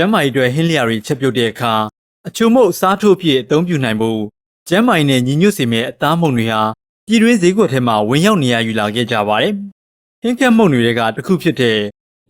ကျမ်းမာရေးအတွက်ဟင်းလျာတွေချက်ပြုတ်တဲ့အခါအချို့မဟုတ်စားထိုးဖြစ်အသုံးပြုနိုင်ဖို့ကျမ်းမာရေးနဲ့ညီညွတ်စေမယ့်အသားမှုန်တွေဟာပြည်တွင်းဈေးကွက်ထဲမှာဝင်ရောက်နေရယူလာခဲ့ကြပါတယ်။ဟင်းကက်မှုန်တွေကတစ်ခုဖြစ်တဲ့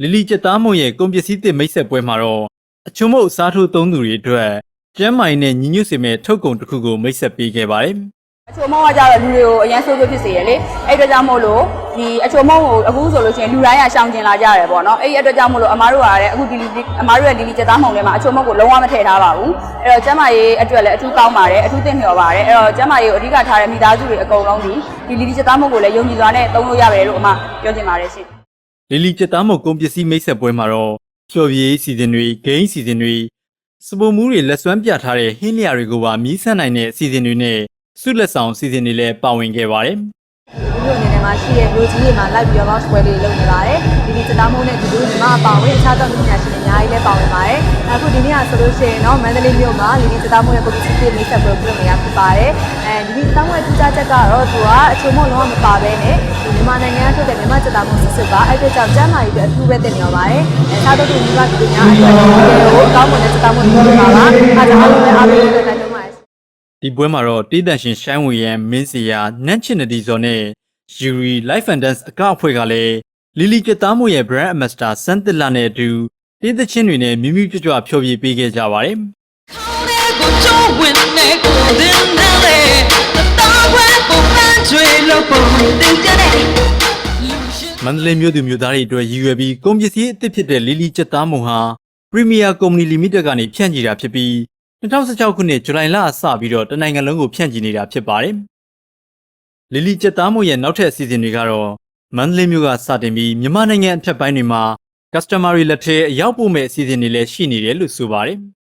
လီလီကျက်သားမှုန်ရဲ့ကုန်ပစ္စည်းသစ်မိတ်ဆက်ပွဲမှာတော့အချို့မဟုတ်စားထိုးသုံးသူတွေအတွက်ကျမ်းမာရေးနဲ့ညီညွတ်စေမယ့်ထုတ်ကုန်တစ်ခုကိုမိတ်ဆက်ပေးခဲ့ပါတယ်။ အချိုမောင်းကကြတော့လူတွေကိုအရန်ဆိုးဆိုးဖြစ်စေရလေအဲ့အတွက်ကြောင့်မို့လို့ဒီအချိုမောင်းကိုအခုဆိုလို့ရှိရင်လူတိုင်းကရှောင်ကျင်လာကြရတယ်ပေါ့နော်အဲ့ဒီအတွက်ကြောင့်မို့လို့အမားတို့ကလည်းအခုဒီလီအမားတို့ရဲ့လီလီချက်သားမှုန်ထဲမှာအချိုမောင်းကိုလုံးဝမထည့်ထားပါဘူးအဲ့တော့ကျမ်းမာရေးအတွက်လည်းအထူးကောင်းပါတယ်အထူးသင့်လျော်ပါတယ်အဲ့တော့ကျမ်းမာရေးကိုအဓိကထားတဲ့မိသားစုတွေအကုန်လုံးဒီဒီလီလီချက်သားမှုန်ကိုလည်းယုံကြည်စွာနဲ့သုံးလို့ရတယ်လို့အမပြောချင်ပါတယ်ရှင်လီလီကျက်သားမုတ်ကုန်ပစ္စည်းမိတ်ဆက်ပွဲမှာတော့ဖျော်ဖြေရေးစီစဉ်တွေဂိမ်းစီစဉ်တွေစပုံမှုတွေလက်စွမ်းပြထားတဲ့ဟင်းလျာတွေကိုပါမြည်ဆန်းနိုင်တဲ့အစီအစဉ်တွေနဲ့ ဆုလက်ဆောင်အစီအစဉ်တွေလည်းပါဝင်ခဲ့ပါတယ်ဒီလိုအနေနဲ့မှာရှိတဲ့လူကြီးတွေမှာလိုက်ပြီးတော့ box ပွဲလေးလုပ်နေပါတယ်ဒီဒီစတားမိုးနဲ့ဒီလိုညီမအပါဝင်အခြားသောလူညာရှင်တွေအများကြီးလည်းပါဝင်ပါတယ်အခုဒီနေ့ကဆိုလို့ရှိရင်တော့မန္တလေးမြို့မှာလီဒီစတားမိုးရဲ့ကိုပစ္စည်းတွေမိတ်ဆက်ပွဲပြုလုပ်နေတာဖြစ်ပါတယ်အဲဒီဒီစတားမိုးရဲ့ထူးခြားချက်ကတော့သူကအချုံမလုံးဝမပါဘဲနဲ့ဒီမြန်မာနိုင်ငံကထုတ်တဲ့မြန်မာစတားမိုးစစ်စစ်ပါအဲ့ဒီကြောင့်ကျန်းမာရေးအတွက်အထူးပဲတင်နေပါပါတယ်အဲအခြားသောလူညီမတို့ညာအတွက်ဒီကိုအကောင်းမွန်တဲ့စတားမိုးတွေဖြစ်ပါပါအားကြောင့်အားလုံးလည်းအားပေးလို့တိုက်တွန်းပါတယ် ဒီပွဲမှာတော့တေးတန်ရှင်ရှိုင်းဝေရန်မင်းစီယာနန့်ချစ်နဒီဇော်နဲ့ယူရီ Life and Dance အကအဖွဲ့ကလည်းလီလီကျက်သားမုတ်ရဲ့ brand ambassador စန်းတစ်လာနဲ့အတူတေးသချင်းတွေနဲ့မြူးမြူးကြွကြွဖျော်ဖြေပေးခဲ့ကြပါတယ်ကိုကျိုးဝင်နေကိုတင်တယ်လေတာဝဲကိုပန်းချွေလို့ပုံတင်ကြတယ်လူရှင်မန္တလေးမြို့သူမြို့သားတွေအတွက်ရည်ရွယ်ပြီးကုန်ပစ္စည်းအသစ်ဖြစ်တဲ့လီလီကျက်သားမုံဟာ Premier Company Limited ကနေဖြန့်ချီတာဖြစ်ပြီး 2016ခုနှစ်ဇူလိုင်လအစပြီးတော့တနိုင်ငံလုံးကိုဖြန့်ချီနေတာဖြစ်ပါတယ်။လီလီကျက်သားမုံရဲ့နောက်ထပ်အစီအစဉ်တွေကတော့မန္တလေးမြို့ကစတင်ပြီးမြန်မာနိုင်ငံအထက်ပိုင်းတွေမှာ customer တွေလက်ထဲအရောက်ပို့မဲ့အစီအစဉ်တွေလည်းရှိနေတယ်လို့ဆိုပါတယ်။